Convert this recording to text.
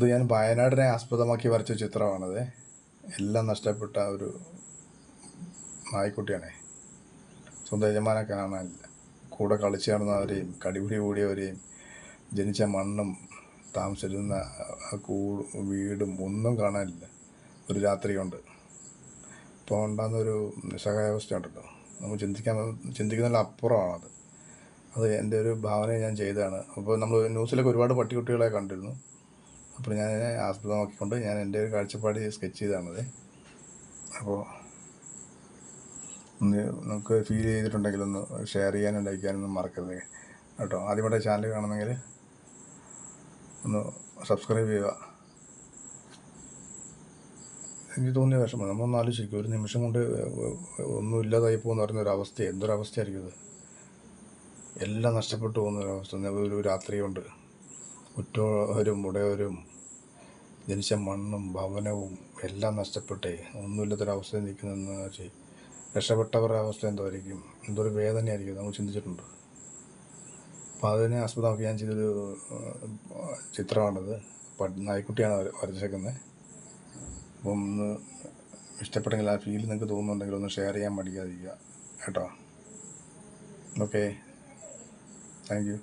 ഇത് ഞാൻ വയനാടിനെ ആസ്പദമാക്കി വരച്ച ചിത്രമാണത്. എല്ലാം നഷ്ടപ്പെട്ട ഒരു നായ്ക്കുട്ടിയാണേ. സ്വന്തം യജമാനെ കാണാനില്ല കൂടെ കളിച്ച് നടന്നവരെയും കടിപിടി കൂടിയവരെയും ജനിച്ച മണ്ണും താമസിച്ചിരുന്ന കൂടും വീടും ഒന്നും കാണാനില്ല. ഒരു രാത്രി കൊണ്ട് ഇപ്പോൾ ഉണ്ടാകുന്നൊരു നിസ്സഹായാവസ്ഥ ഉണ്ടല്ലോ നമ്മൾ ചിന്തിക്കാൻ ചിന്തിക്കുന്നതിൽ അപ്പുറമാണത്. അത് എന്റെ ഒരു ഭാവന ഞാൻ ചെയ്തതാണ്. അപ്പോൾ നമ്മൾ ന്യൂസിലൊക്കെ ഒരുപാട് പട്ടിക്കുട്ടികളെ കണ്ടിരുന്നു. അപ്പോൾ ഞാൻ ആസ്പദമാക്കിക്കൊണ്ട് ഞാൻ എന്റെ ഒരു കാഴ്ചപ്പാട് സ്കെച്ച് ചെയ്താണത് അപ്പോൾ ഒന്ന് നമുക്ക് ഫീൽ ചെയ്തിട്ടുണ്ടെങ്കിൽ ഒന്ന് ഷെയർ ചെയ്യാനും ലൈക്ക് ചെയ്യാനൊന്നും മറക്കരുത് കേട്ടോ. ആദ്യമായിട്ട് ചാനൽ കാണണമെങ്കിൽ ഒന്ന് സബ്സ്ക്രൈബ് ചെയ്യുക. എനിക്ക് തോന്നിയ വിഷമം. നമ്മളൊന്ന് ആലോചിക്കും. ഒരു നിമിഷം കൊണ്ട് ഒന്നും ഇല്ലാതായി പോകുന്ന പറയുന്ന ഒരു അവസ്ഥ എന്തൊരവസ്ഥയായിരിക്കും ഇത്? എല്ലാം നഷ്ടപ്പെട്ടു പോകുന്ന ഒരു അവസ്ഥ. ഒരു രാത്രി കൊണ്ട് ഉറ്റവരും ഉടയവരും ജനിച്ച മണ്ണും ഭവനവും എല്ലാം നഷ്ടപ്പെട്ടേ. ഒന്നുമില്ലാത്തൊരവസ്ഥയിൽ നിൽക്കുന്ന രക്ഷപ്പെട്ടവരുടെ അവസ്ഥ എന്തായിരിക്കും? എന്തൊരു വേദനയായിരിക്കും നമ്മൾ ചിന്തിച്ചിട്ടുണ്ട്. അപ്പം അതിനെ ആസ്പദമാക്കി ഞാൻ ചെയ്തൊരു ചിത്രമാണത്. നായ്ക്കുട്ടിയാണ് വര- വരച്ചേക്കുന്നത്. അപ്പം ഒന്ന് ഇഷ്ടപ്പെട്ടെങ്കിൽ ആ ഫീൽ നിങ്ങൾക്ക് തോന്നുന്നുണ്ടെങ്കിൽ ഒന്ന് ഷെയർ ചെയ്യാൻ മടിക്കാതിരിക്കുക. കേട്ടോ? ഓക്കെ. Thank you.